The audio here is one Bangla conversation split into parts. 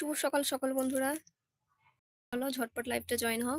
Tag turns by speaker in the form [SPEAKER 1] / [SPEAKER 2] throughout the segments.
[SPEAKER 1] শুভ সকাল সকল বন্ধুরা। চলো ঝটপট লাইভটা জয়েন হও।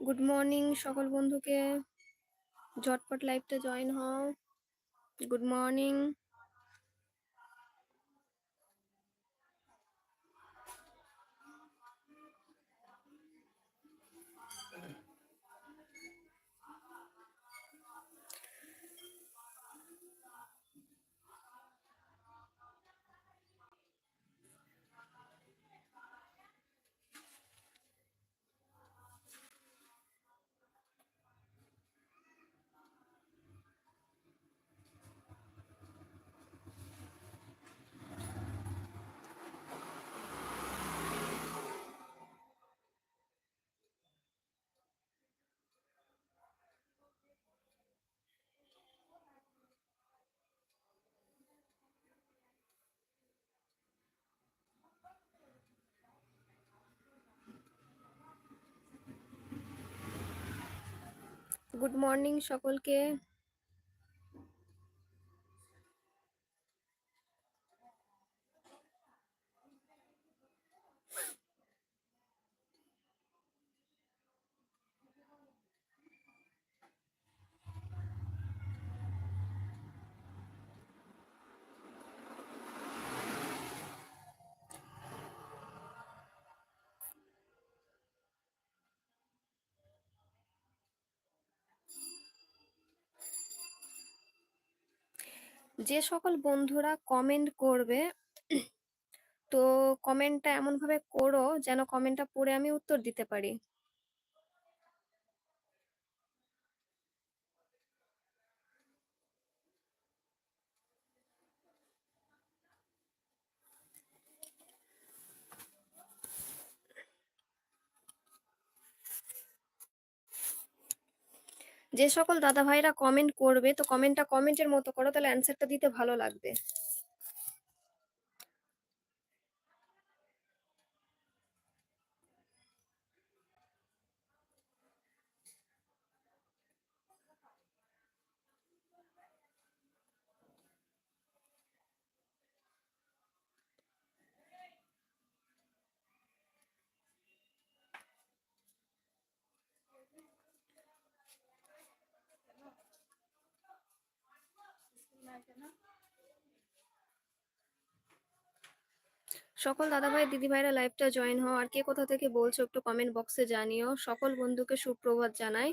[SPEAKER 1] গুড মর্নিং সকল বন্ধুকে। ঝটপট লাইভটা জয়েন হও। গুড মর্নিং গুড মর্নিং সকলকে। যে সকল বন্ধুরা কমেন্ট করবে, তো কমেন্টটা এমনভাবে করো যেন কমেন্টটা পড়ে আমি উত্তর দিতে পারি। যে সকল দাদা ভাইরা কমেন্ট করবে, তো কমেন্টটা কমেন্টের মতো করো, তাহলে অ্যান্সারটা দিতে ভালো লাগবে। সকল দাদা ভাই দিদি ভাইরা লাইভটা জয়েন হও। আর কে কোথা থেকে বলছো একটু কমেন্ট বক্সে জানিও। সকল বন্ধুকে সুপ্রভাত জানাই।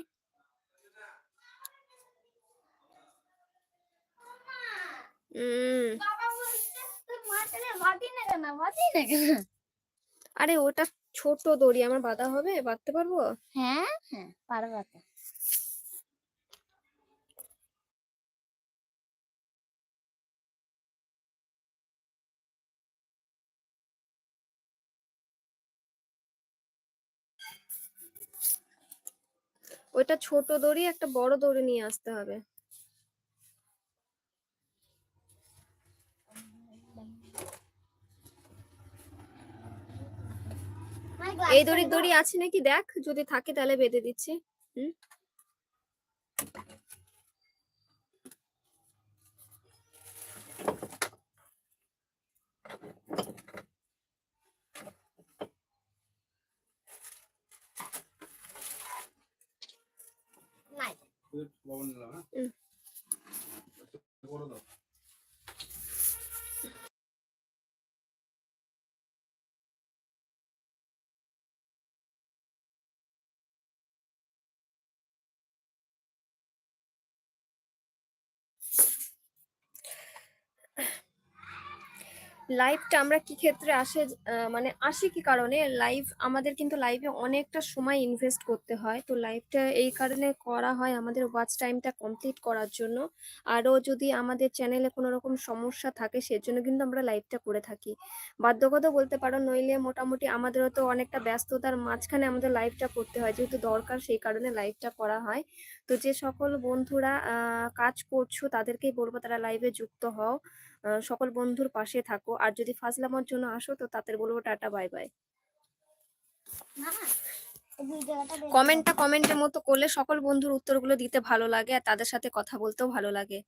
[SPEAKER 1] আরে ওটা ছোট দড়ি, আমার বাঁধা হবে? বাঁধতে পারব?
[SPEAKER 2] হ্যাঁ হ্যাঁ পারবা
[SPEAKER 1] ওইটা ছোট দড়ি একটা বড় দড়ি নিয়ে আসতে হবে। এই দড়ির দড়ি আছে নাকি? দেখ যদি থাকে তাহলে বেঁধে দিচ্ছি। হুম?
[SPEAKER 3] బాగుందా
[SPEAKER 1] লাইভটা আমরা কি ক্ষেত্রে আসে মানে আসি কি কারণে? লাইভ আমাদের কিন্তু লাইভে অনেকটা সময় ইনভেস্ট করতে হয়। তো লাইভটা এই কারণে করা হয় আমাদের ওয়াচ টাইমটা কমপ্লিট করার জন্য। আরও যদি আমাদের চ্যানেলে কোনো রকম সমস্যা থাকে, সেজন্য কিন্তু আমরা লাইভটা করে থাকি। বাধ্যগত বলতে পারো, নইলে মোটামুটি আমাদেরও তো অনেকটা ব্যস্ততার মাঝখানে আমাদের লাইভটা করতে হয়। যেহেতু দরকার, সেই কারণে লাইভটা করা হয়। তো যে সকল বন্ধুরা কাজ করছ, তাদেরকেই বলব তারা লাইভে যুক্ত হও। সকল বন্ধুর পাশে থাকো। আর যদি ফাজলামোর জন্য আসো, তো তাদের বলব টাটা, বাই বাই। কমেন্টটা কমেন্টের মতো করলে সকল বন্ধুর উত্তরগুলো দিতে ভালো লাগে আর তাদের সাথে কথা বলতেও ভালো লাগে।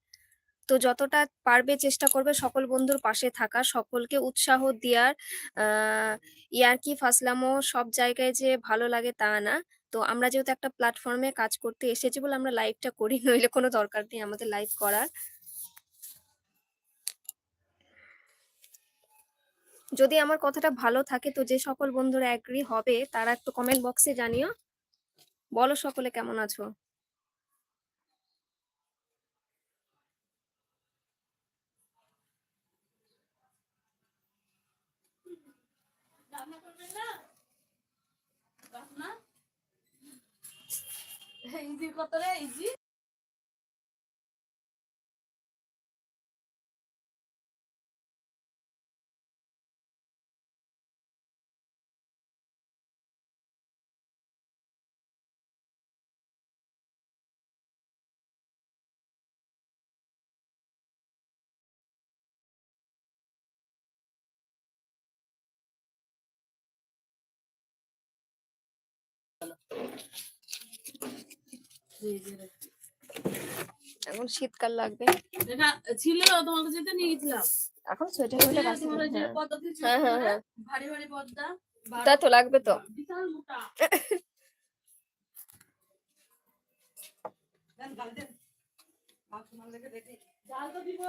[SPEAKER 1] তো যতটা পারবে চেষ্টা করবে সকল বন্ধুর পাশে থাকা, সকলকে উৎসাহ দেওয়ার। আহ ইয়ার্কি ফাসলামো সব জায়গায় যে ভালো লাগে তা না। তো আমরা যেহেতু একটা প্ল্যাটফর্মে কাজ করতে এসেছি বলে আমরা লাইভটা করি, নইলে কোনো দরকার নেই আমাদের লাইভ করার। যদি আমার কথাটা ভালো থাকে তো যে সকল বন্ধুরা অ্যাগ্রি হবে, তারা একটু কমেন্ট বক্সে জানিও। বলো সকলে কেমন আছো?
[SPEAKER 4] ইজি কত রে ইজি
[SPEAKER 1] এখন শীতকাল লাগবে।
[SPEAKER 4] এটা ছিল তোমার কাছে তো নিয়ে গেছিলাম
[SPEAKER 1] এখন সোয়েটার আছে
[SPEAKER 4] যে
[SPEAKER 1] হ্যাঁ। হ্যাঁ, হ্যাঁ? হ্যাঁ।
[SPEAKER 4] ভারী ভারী পদ্মা।
[SPEAKER 1] তা তো লাগবে তো।
[SPEAKER 4] বিশাল মোটা। জাল তো দিব